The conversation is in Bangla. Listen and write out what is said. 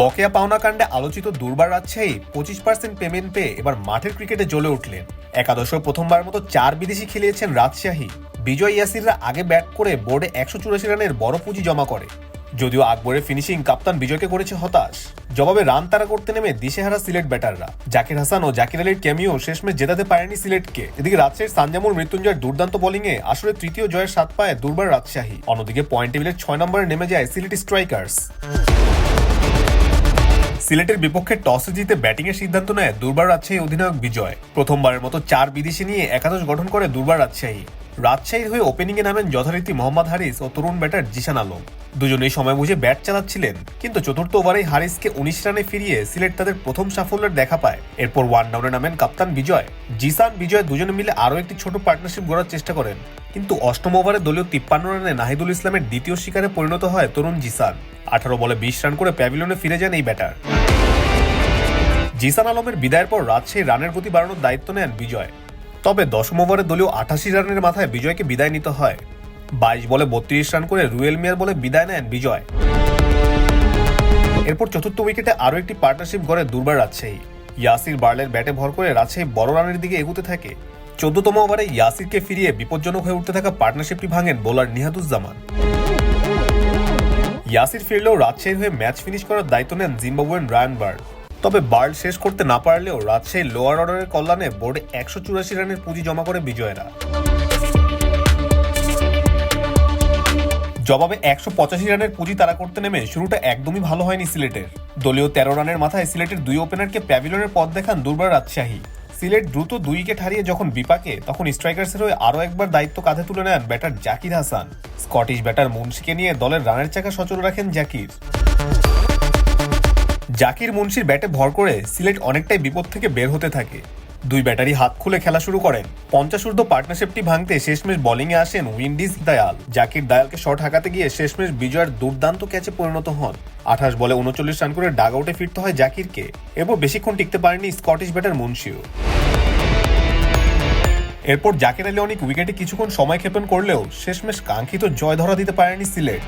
বকেয়া পাওনা কাণ্ডে আলোচিত দুর্বার রাজশাহী পঁচিশ পার্সেন্ট পেমেন্ট পেয়ে এবার মাঠের ক্রিকেটে জ্বলে উঠলেন। একাদশ প্রথমবার মতো চার বিদেশি খেলিয়েছেন রাজশাহী। বিজয় ইয়াসিররা আগে ব্যাট করে বোর্ডে একশো চুরাশি রানের বড় পুঁজি জমা করে। যদিও আকবরের ফিনিশিং কাপ্তান বিজয়কে করেছে হতাশ। জবাবে রান তারা করতে নেমে দিশেহারা সিলেট ব্যাটাররা। জাকির হাসান ও জাকির আলীর ক্যামিও শেষমেশ জেতাতে পারেনি সিলেটকে। এদিকে রাজশাহীর সানজামুর মৃত্যুঞ্জয়ের দুর্দান্ত বোলিংয়ে আসলে তৃতীয় জয়ের স্বাদ পায় দুর্বার রাজশাহী। অন্যদিকে পয়েন্ট টেবিলের ছয় নম্বরে নেমে যায় সিলেট স্ট্রাইকার্স সিলেটের বিপক্ষে টসে জিতে ব্যাটিংয়ের সিদ্ধান্ত নেয় দুর্বার রাজশাহী অধিনায়ক বিজয়। প্রথমবারের মতো চার বিদেশি নিয়ে একাদশ গঠন করে দুর্বার রাজশাহী। রাজশাহীর হয়ে ওপেনিংয়ে নামেন যথারীতি মোহাম্মদ হারিস ও তরুণ ব্যাটার জিশান আলম। দুজনেই সময় বুঝে ব্যাট চালাচ্ছিলেন, কিন্তু চতুর্থ ওভারেই হারিসকে উনিশ রানে ফিরিয়ে সিলেট তাদের প্রথম সাফল্যের দেখা পায়। এরপর ওয়ান ডাউনে নামেন কাপ্তান বিজয়। জিসান বিজয় দুজনে মিলে আরও একটি ছোট পার্টনারশিপ গড়ার চেষ্টা করেন, কিন্তু অষ্টম ওভারে দলীয় তিপ্পান্ন রানে নাহিদুল ইসলামের দ্বিতীয় শিকারে পরিণত হয় তরুণ জিসান। আঠারো বলে বিশ রান করে প্যাভিলিয়নে ফিরে যান এই ব্যাটার। জিসান আলমের বিদায়ের পর রাজশাহী রানের গতি বাড়ানোর দায়িত্ব নেন বিজয়। তবে দশম ওভারে দলীয় আঠাশি রানের মাথায় বিজয়কে বিদায় নিতে হয়। বাইশ বলে বত্রিশ রান করে রুয়েল মিয়ার বলে বিদায় নেন বিজয়। এরপর চতুর্থ উইকেটে আরও একটি পার্টনারশিপ গড়ে দুর্বার রাজশাহী। ইয়াসির বার্লের ব্যাটে ভর করে রাজশাহী বড় রানের দিকে এগুতে থাকে। চোদ্দতম ওভারে ইয়াসিরকে ফিরিয়ে বিপজ্জনক হয়ে উঠতে থাকা পার্টনারশিপটি ভাঙেন বোলার নিহাদুজ্জামান। ইয়াসির ফিরলেও রাজশাহীর হয়ে ম্যাচ ফিনিশ করার দায়িত্ব নেন জিম্বাবুয়েন রায়ান বার্ড তবে বার্ড শেষ করতে না পারলেও রাজশাহীর লোয়ার অর্ডারের কল্যাণে বোর্ডে একশো চুরাশি রানের পুঁজি জমা করে বিজয়েরা। জবাবে একশো পঁচাশি রানের পুঁজি তারা করতে নেমে শুরুটা একদমই ভালো হয়নি সিলেটের। দলীয় তেরো রানের মাথায় সিলেটের দুই ওপেনারকে প্যাভিলনের পথ দেখান দুর্বার রাজশাহী। সিলেট দ্রুত দুই উইকেট হারিয়ে যখন বিপাকে, তখন স্ট্রাইকার্সের হয়ে আরও একবার দায়িত্ব কাঁধে তুলে নেন batter Zakir Hasan. Scottish batter মুন্সিকে নিয়ে দলের রানের চাকা সচল রাখেন জাকির। জাকির মুন্সির ব্যাটে ভর করে সিলেট অনেকটাই বিপদ থেকে বের হতে থাকে। দুই ব্যাটারি হাত খুলে খেলা শুরু করেন। পঞ্চাশ ঊর্ধ্ব পার্টনারশিপটি ভাঙতে শেষমেশ বোলিংয়ে আসেন উইন্ডিজ দায়াল। জাকির দায়ালকে শট হাঁকাতে গিয়ে শেষমেশ বিজয়ের দুর্দান্ত ক্যাচে পরিণত হন। আঠাশ বলে উনচল্লিশ রান করে ডাগ আউটে ফিরতে হয় জাকিরকে। এরপর বেশিক্ষণ টিকতে পারেনি স্কটিশ ব্যাটার মুন্সিও। এরপর জাকির আলী অনেক উইকেটে কিছুক্ষণ সময় ক্ষেপণ করলেও শেষমেশ কাঙ্ক্ষিত জয় ধরা দিতে পারেনি সিলেট।